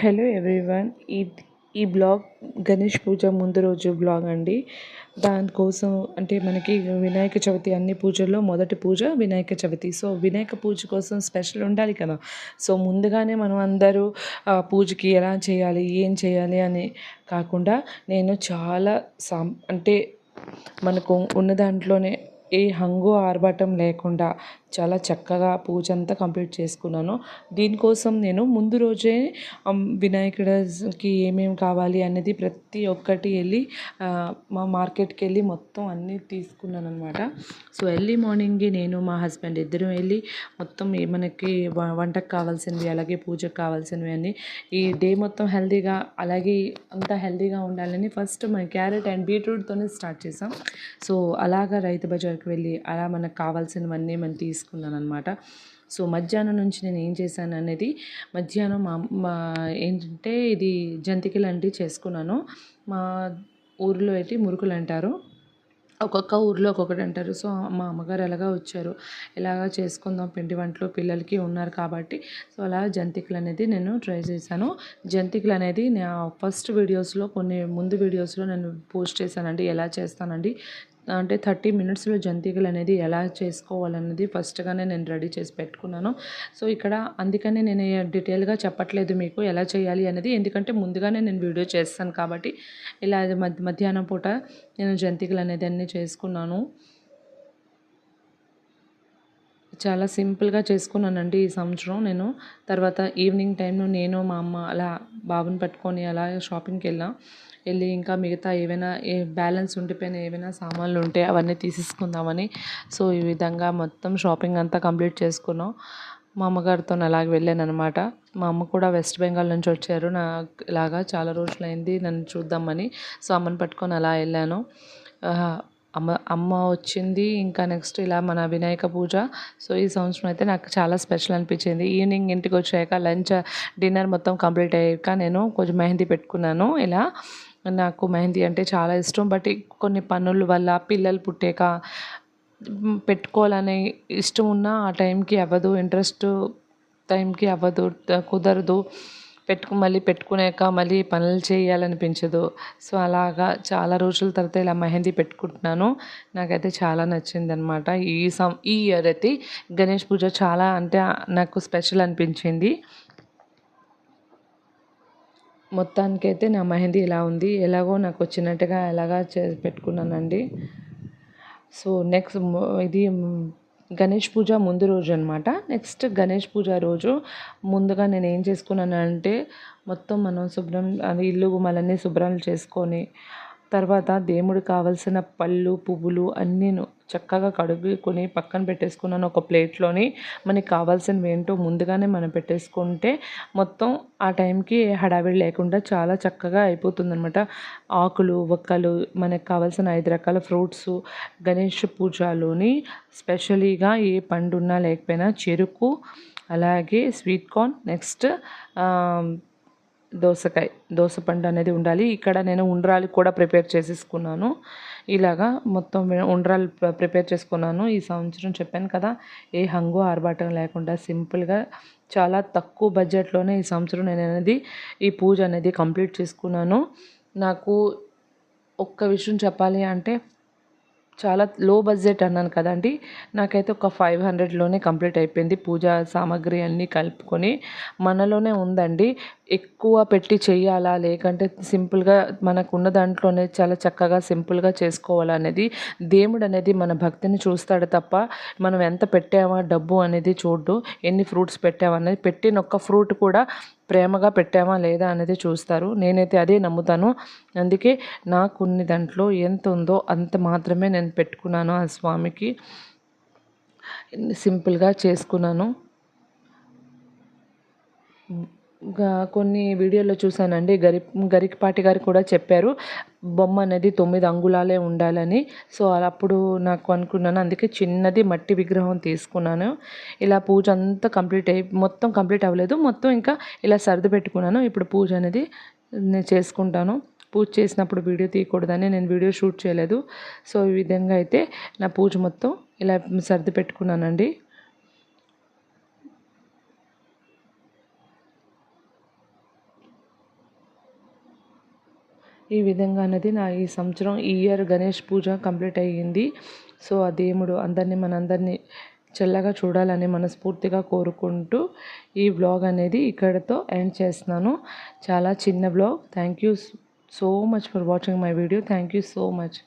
Hello everyone. ఈ ఈ blog Ganesh పూజ ముందు రోజు బ్లాగ్ అండి. దానికోసం అంటే మనకి వినాయక చవితి అన్ని పూజల్లో మొదటి పూజ వినాయక చవితి. సో వినాయక పూజ కోసం స్పెషల్ ఉండాలి కదా. సో ముందుగానే మనం అందరూ పూజకి ఎలా చేయాలి ఏం చేయాలి అని కాకుండా నేను చాలా సాం అంటే మనకు ఉన్న దాంట్లోనే ఏ హంగు ఆర్భాటం లేకుండా చాలా చక్కగా పూజ అంతా కంప్లీట్ చేసుకున్నాను. దీనికోసం నేను ముందు రోజే వినాయకుడికి ఏమేమి కావాలి అనేది ప్రతి ఒక్కటి వెళ్ళి మా మార్కెట్కి వెళ్ళి మొత్తం అన్నీ తీసుకున్నాను అనమాట సో ఎర్లీ మార్నింగ్ నేను మా హస్బెండ్ ఇద్దరం వెళ్ళి మొత్తం మనకి వంటకు కావాల్సినవి అలాగే పూజకు కావాల్సినవి అన్నీ ఈ డే మొత్తం హెల్తీగా అలాగే అంతా హెల్తీగా ఉండాలని ఫస్ట్ మన క్యారెట్ అండ్ బీట్రూట్తోనే స్టార్ట్ చేసాం. సో అలాగా రైతు బజార్ సెంటర్కి వెళ్ళి అలా మనకు కావాల్సినవన్నీ మనం తీసుకున్నాను అనమాట సో మధ్యాహ్నం నుంచి నేను ఏం చేశాను అనేది మధ్యాహ్నం మా మా ఏంటంటే ఇది జంతికలు లాంటివి చేసుకున్నాను. మా ఊరిలో అయితే మురుకులు అంటారు. ఒక్కొక్క ఊర్లో ఒక్కొక్కటి అంటారు. సో మా అమ్మగారు ఎలాగా వచ్చారు ఎలాగా చేసుకుందాం పిండి వంటలు పిల్లలకి ఉన్నారు కాబట్టి. సో అలా జంతికలు అనేది నేను ట్రై చేశాను. జంతికలు అనేది నా ఫస్ట్ వీడియోస్లో కొన్ని ముందు వీడియోస్లో నేను పోస్ట్ చేశానండి ఎలా చేస్తానండి. అంటే థర్టీ మినిట్స్లో జంతికలు అనేది ఎలా చేసుకోవాలన్నది ఫస్ట్గానే నేను రెడీ చేసి పెట్టుకున్నాను. సో ఇక్కడ అందుకనే నేను డీటెయిల్గా చెప్పట్లేదు మీకు ఎలా చేయాలి అనేది ఎందుకంటే ముందుగానే నేను వీడియో చేస్తాను కాబట్టి ఇలా మధ్య మధ్యాహ్నం పూట నేను జంతికలు అనేది అన్నీ చేసుకున్నాను. చాలా సింపుల్గా చేసుకున్నానండి ఈ సంవత్సరం నేను. తర్వాత ఈవినింగ్ టైంలో నేను మా అమ్మ అలా బాబుని పట్టుకొని అలా షాపింగ్కి వెళ్ళాం. వెళ్ళి ఇంకా మిగతా ఏవైనా ఏ బ్యాలెన్స్ ఉండిపోయిన ఏవైనా సామాన్లు ఉంటే అవన్నీ తీసేసుకుందామని. సో ఈ విధంగా మొత్తం షాపింగ్ అంతా కంప్లీట్ చేసుకున్నాం. మా అమ్మగారితో అలాగే వెళ్ళాను అనమాట మా అమ్మ కూడా వెస్ట్ బెంగాల్ నుంచి వచ్చారు. నా ఇలాగా చాలా రోజులైంది నన్ను చూద్దామని. సో అమ్మని పట్టుకొని అలా వెళ్ళాను. అమ్మ అమ్మ వచ్చింది. ఇంకా నెక్స్ట్ ఇలా మన వినాయక పూజ. సో ఈ సంవత్సరం అయితే నాకు చాలా స్పెషల్ అనిపించింది. ఈవినింగ్ ఇంటికి వచ్చాక లంచ్ డిన్నర్ మొత్తం కంప్లీట్ అయ్యాక నేను కొంచెం మెహందీ పెట్టుకున్నాను. ఇలా నాకు మెహందీ అంటే చాలా ఇష్టం. బట్ కొన్ని పనుల వల్ల పిల్లలు పుట్టాక పెట్టుకోవాలనే ఇష్టం ఉన్నా ఆ టైంకి అవ్వదు. ఇంట్రెస్ట్ టైంకి అవ్వదు కుదరదు. పెట్టుకు మళ్ళీ పెట్టుకునేక మళ్ళీ పనులు చేయాలనిపించదు. సో అలాగా చాలా రోజుల తర్వాత ఇలా మెహందీ పెట్టుకుంటున్నాను. నాకైతే చాలా నచ్చింది అనమాట ఈ సం ఈ ఇయర్ అయితే గణేష్ పూజ చాలా అంటే నాకు స్పెషల్ అనిపించింది. మొత్తానికైతే నా మెహందీ ఇలా ఉంది ఎలాగో నాకు వచ్చినట్టుగా ఎలాగా చే పెట్టుకున్నానండి. సో నెక్స్ట్ ఇది గణేష్ పూజ ముందు రోజు అనమాట నెక్స్ట్ గణేష్ పూజ రోజు ముందుగా నేను ఏం చేసుకున్నాను అంటే మొత్తం మనం శుభ్రం ఇల్లు గుమ్మలన్నీ శుభ్రం చేసుకొని తర్వాత దేవుడు కావలసిన పళ్ళు పువ్వులు అన్నీ చక్కగా కడుగుకొని పక్కన పెట్టేసుకున్నాను ఒక ప్లేట్లోని. మనకి కావాల్సినవి ఏంటో ముందుగానే మనం పెట్టేసుకుంటే మొత్తం ఆ టైంకి హడావిడి లేకుండా చాలా చక్కగా అయిపోతుందనమాట ఆకులు ఒక్కలు మనకు కావాల్సిన ఐదు రకాల ఫ్రూట్స్ గణేష్ పూజలోని స్పెషలీగా ఏ పండు ఉన్నా లేకపోయినా చెరుకు అలాగే స్వీట్ కార్న్ నెక్స్ట్ దోసకాయ దోసపండు అనేది ఉండాలి. ఇక్కడ నేను ఉండ్రాలు కూడా ప్రిపేర్ చేసేసుకున్నాను. ఇలాగా మొత్తం ఉండ్రాలు ప్రిపేర్ చేసుకున్నాను. ఈ సంవత్సరం చెప్పాను కదా ఏ హంగు ఆర్భాటం లేకుండా సింపుల్గా చాలా తక్కువ బడ్జెట్లోనే ఈ సంవత్సరం నేను అనేది ఈ పూజ అనేది కంప్లీట్ చేసుకున్నాను. నాకు ఒక్క విషయం చెప్పాలి అంటే చాలా లో బడ్జెట్ అన్నాను కదండి. నాకైతే ఒక ఫైవ్ హండ్రెడ్లోనే కంప్లీట్ అయిపోయింది పూజా సామాగ్రి అన్నీ కలుపుకొని. మనలోనే ఉందండి. ఎక్కువ పెట్టి చేయాలా? లేకంటే సింపుల్గా మనకు ఉన్న దాంట్లోనే చాలా చక్కగా సింపుల్గా చేసుకోవాలనేది దేవుడు అనేది మన భక్తిని చూస్తాడు తప్ప మనం ఎంత పెట్టామా డబ్బు అనేది చూడ్డు ఎన్ని ఫ్రూట్స్ పెట్టామా అనేది పెట్టిన ఒక్క ఫ్రూట్ కూడా ప్రేమగా పెట్టామా లేదా అనేది చూస్తారు. నేనైతే అదే నమ్ముతాను. అందుకే నాకున్న దాంట్లో ఎంత ఉందో అంత మాత్రమే నేను పెట్టుకున్నాను ఆ స్వామికి. సింపుల్గా చేసుకున్నాను. కొన్ని వీడియోలో చూశానండి. గరి గరికపాటి గారు కూడా చెప్పారు బొమ్మ అనేది తొమ్మిది అంగుళాలే ఉండాలని. సో అప్పుడు నాకు అనుకున్నాను. అందుకే చిన్నది మట్టి విగ్రహం తీసుకున్నాను. ఇలా పూజ అంతా కంప్లీట్ అయి మొత్తం కంప్లీట్ అవ్వలేదు. మొత్తం ఇంకా ఇలా సర్ది పెట్టుకున్నాను. ఇప్పుడు పూజ అనేది నేను చేసుకుంటాను. పూజ చేసినప్పుడు వీడియో తీయకూడదని నేను వీడియో షూట్ చేయలేదు. సో ఈ విధంగా అయితే నా పూజ మొత్తం ఇలా సర్ది పెట్టుకున్నానండి. ఈ విధంగా అనేది నా ఈ సంవత్సరం ఈ ఇయర్ గణేష్ పూజ కంప్లీట్ అయ్యింది. సో ఆ దేవుడు అందరినీ మనందరినీ చల్లగా చూడాలని మనస్ఫూర్తిగా కోరుకుంటూ ఈ బ్లాగ్ అనేది ఇక్కడతో ఎండ్ చేస్తున్నాను. చాలా చిన్న blog thank you so much for watching my video thank you so much